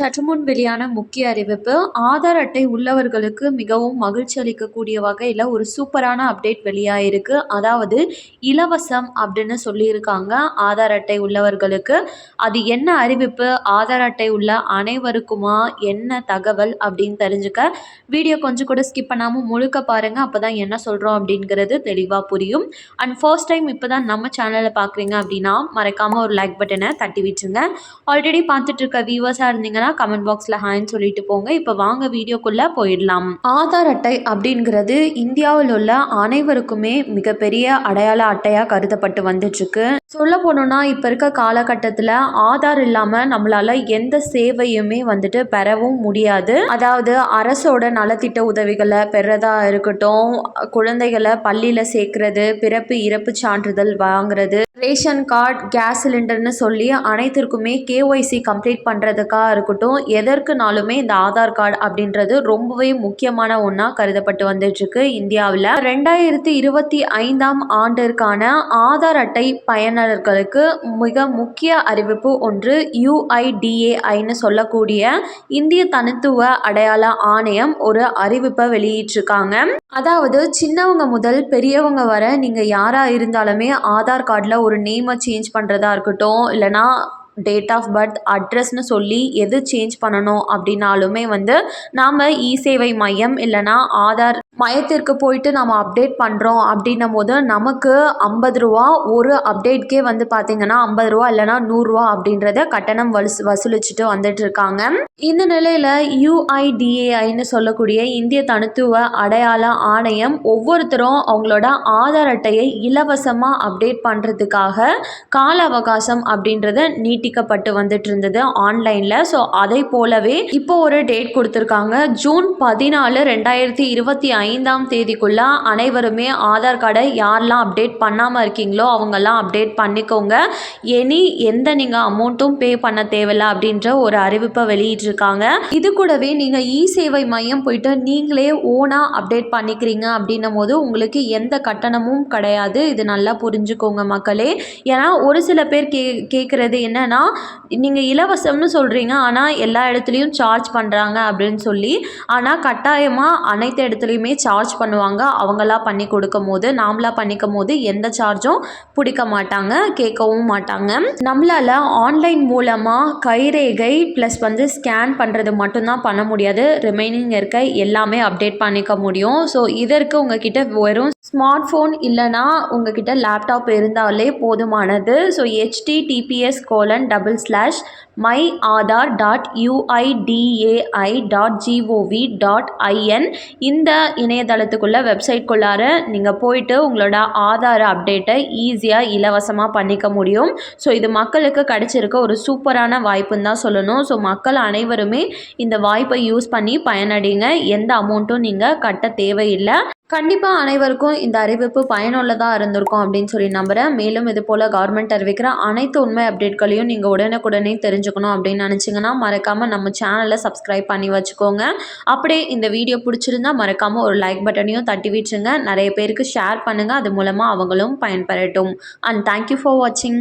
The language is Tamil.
சற்று முன் வெளியான முக்கிய அறிவிப்பு ஆதார் அட்டை உள்ளவர்களுக்கு மிகவும் மகிழ்ச்சி அளிக்கக்கூடிய வகையில் ஒரு சூப்பரான அப்டேட் வெளியாயிருக்கு. அதாவது இலவசம் அப்படின்னு சொல்லியிருக்காங்க ஆதார் அட்டை உள்ளவர்களுக்கு. அது என்ன அறிவிப்பு ஆதார் அட்டை உள்ள அனைவருக்குமா என்ன தகவல் அப்படின்னு தெரிஞ்சுக்க வீடியோ கொஞ்சம் கூட ஸ்கிப் பண்ணாமல் முழுக்க பாருங்கள் அப்போ தான் என்ன சொல்கிறோம் அப்படிங்கிறது தெளிவாக புரியும். அண்ட் ஃபர்ஸ்ட் டைம் இப்போ தான் நம்ம சேனலை பார்க்குறீங்க அப்படின்னா மறக்காமல் ஒரு லைக் பட்டனை தட்டி விட்டுருங்க ஆல்ரெடி பார்த்துட்டு இருக்க வியூவர்ஸாக இருந்தீங்கன்னா கமெண்ட் பாக்ஸில் ஹாய்ன்னு சொல்லிட்டு போங்க. இப்போ வாங்க வீடியோக்குள்ளே போயிடலாம். ஆதார் அட்டை அப்படிங்கிறது இந்தியாவில் உள்ள அனைவருக்குமே மிகப்பெரிய அடையாள அட்டையாக கருதப்பட்டு வந்துட்டுருக்கு. சொல்ல போனோம்னா இப்போ இருக்க காலகட்டத்தில் ஆதார் இல்லாமல் நம்மளால் எந்த சேவையுமே வந்துட்டு பெறவும் முடியாது. அதாவது அரசோட நலத்திட்ட உதவிகளை பெறதா இருக்கட்டும் குழந்தைகளை பள்ளியில் சேர்க்கறது பிறப்பு இறப்பு சான்றிதழ் வாங்குறது ரேஷன் கார்டு கேஸ் சிலிண்டர்னு சொல்லி அனைத்திற்குமே கேஒய்சி கம்ப்ளீட் பண்ணுறதுக்காக இருக்கட்டும் எதற்குனாலுமே இந்த ஆதார் கார்டு அப்படின்றது ரொம்பவே முக்கியமான ஒன்றா கருதப்பட்டு வந்துட்டுருக்கு இந்தியாவில். ரெண்டாயிரத்தி இருபத்தி ஐந்தாம் ஆண்டிற்கான ஆதார் அட்டை பயனர்களுக்கு மிக முக்கிய அறிவிப்பு ஒன்று யுஐடிஏஐன்னு சொல்லக்கூடிய இந்திய தனித்துவ அடையாள ஆணையம் ஒரு அறிவிப்பை வெளியிட்டிருக்காங்க. அதாவது சின்னவங்க முதல் பெரியவங்க வர நீங்கள் யாராக இருந்தாலுமே ஆதார் கார்டில் ஒரு நேமை சேஞ்ச் பண்ணுறதா இருக்கட்டும் இல்லைனா டேட் ஆஃப் பர்த் அட்ரஸ்னு சொல்லி எது சேஞ்ச் பண்ணணும் அப்படின்னாலுமே வந்து நாம் இ சேவை மையம் இல்லைனா ஆதார் மையத்திற்கு போயிட்டு நம்ம அப்டேட் பண்ணுறோம் அப்படின்னும் போது நமக்கு ஐம்பது ரூபா ஒரு அப்டேட்கே வந்து பார்த்திங்கன்னா ஐம்பது ரூபா இல்லைனா நூறுரூவா அப்படின்றத கட்டணம் வசூ வசூலிச்சுட்டு வந்துட்டு இருக்காங்க. இந்த நிலையில் யூஐடிஏஐன்னு சொல்லக்கூடிய இந்திய தனித்துவ அடையாள ஆணையம் ஒவ்வொருத்தரும் அவங்களோட ஆதார் அட்டையை இலவசமாக அப்டேட் பண்ணுறதுக்காக கால அவகாசம் அப்படின்றத நீட்டி நீட்டிக்கப்பட்டு வந்துட்டு இருந்தது ஆன்லைனில் ஸோ அதை போலவே இப்போ ஒரு டேட் கொடுத்துருக்காங்க. ஜூன் பதினாலு ரெண்டாயிரத்தி இருபத்தி ஐந்தாம் தேதிக்குள்ளே அனைவருமே ஆதார் கார்டை யாரெல்லாம் அப்டேட் பண்ணாமல் இருக்கீங்களோ அவங்கெல்லாம் அப்டேட் பண்ணிக்கோங்க. எனி எந்த நீங்கள் அமௌண்ட்டும் பே பண்ண தேவையில்ல அப்படின்ற ஒரு அறிவிப்பை வெளியிட்டிருக்காங்க. இது கூடவே நீங்கள் இ சேவை மையம் போயிட்டு நீங்களே ஓனாக அப்டேட் பண்ணிக்கிறீங்க அப்படின்னும் போது உங்களுக்கு எந்த கட்டணமும் கிடையாது. இது நல்லா புரிஞ்சுக்கோங்க மக்களே. ஏன்னா ஒரு சில பேர் கே கேட்குறது என்னென்னா நீங்கள் இலவசம்னு சொல்கிறீங்க ஆனால் எல்லா இடத்துலையும் சார்ஜ் பண்ணுறாங்க அப்படின்னு சொல்லி ஆனால் கட்டாயமாக அனைத்து இடத்துலையுமே சார்ஜ் பண்ணுவாங்க. அவங்களா பண்ணி கொடுக்கும் போது நாமளாக பண்ணிக்கும் போது எந்த சார்ஜும் பிடிக்க மாட்டாங்க கேட்கவும் மாட்டாங்க. நம்மளால் ஆன்லைன் மூலமாக கைரேகை ப்ளஸ் வந்து ஸ்கேன் பண்ணுறது மட்டும்தான் பண்ண முடியாது. ரிமைனிங் இருக்க எல்லாமே அப்டேட் பண்ணிக்க முடியும். ஸோ இதற்கு உங்ககிட்ட வெறும் ஸ்மார்ட் ஃபோன் இல்லைனா உங்ககிட்ட லேப்டாப் இருந்தாலே போதுமானது. So HTTPS colon double slash my Aadhaar dot UIDAI dot GOV dot IN இந்த இணையதளத்துக்குள்ளே வெப்சைட்குள்ளார நீங்கள் போயிட்டு உங்களோட ஆதார் அப்டேட்டை ஈஸியாக இலவசமாக பண்ணிக்க முடியும். ஸோ இது மக்களுக்கு கிடச்சிருக்க ஒரு சூப்பரான வாய்ப்புன்னு தான் சொல்லணும். ஸோ மக்கள் அனைவருமே இந்த வாய்ப்பை யூஸ் பண்ணி பயனடைங்க. எந்த அமௌண்ட்டும் நீங்கள் கட்ட தேவையில்லை. கண்டிப்பாக அனைவருக்கும் இந்த அறிவிப்பு பயனுள்ளதாக இருந்திருக்கும் அப்படின்னு சொல்லி நம்புகிறேன் மேலும் இது போல் கவர்மெண்ட் அறிவிக்கிற அனைத்து உண்மை அப்டேட்களையும் நீங்கள் உடனுக்குடனே தெரிஞ்சுக்கணும் அப்படின்னு நினச்சிங்கன்னா மறக்காமல் நம்ம சேனலை சப்ஸ்கிரைப் பண்ணி வச்சுக்கோங்க. அப்படியே இந்த வீடியோ பிடிச்சிருந்தா மறக்காமல் ஒரு லைக் பட்டனையும் தட்டி விட்டுருங்க. நிறைய பேருக்கு ஷேர் பண்ணுங்கள் அது மூலமாக அவங்களும் பயன்பெறட்டும். அண்ட் தேங்க்யூ ஃபார் வாட்சிங்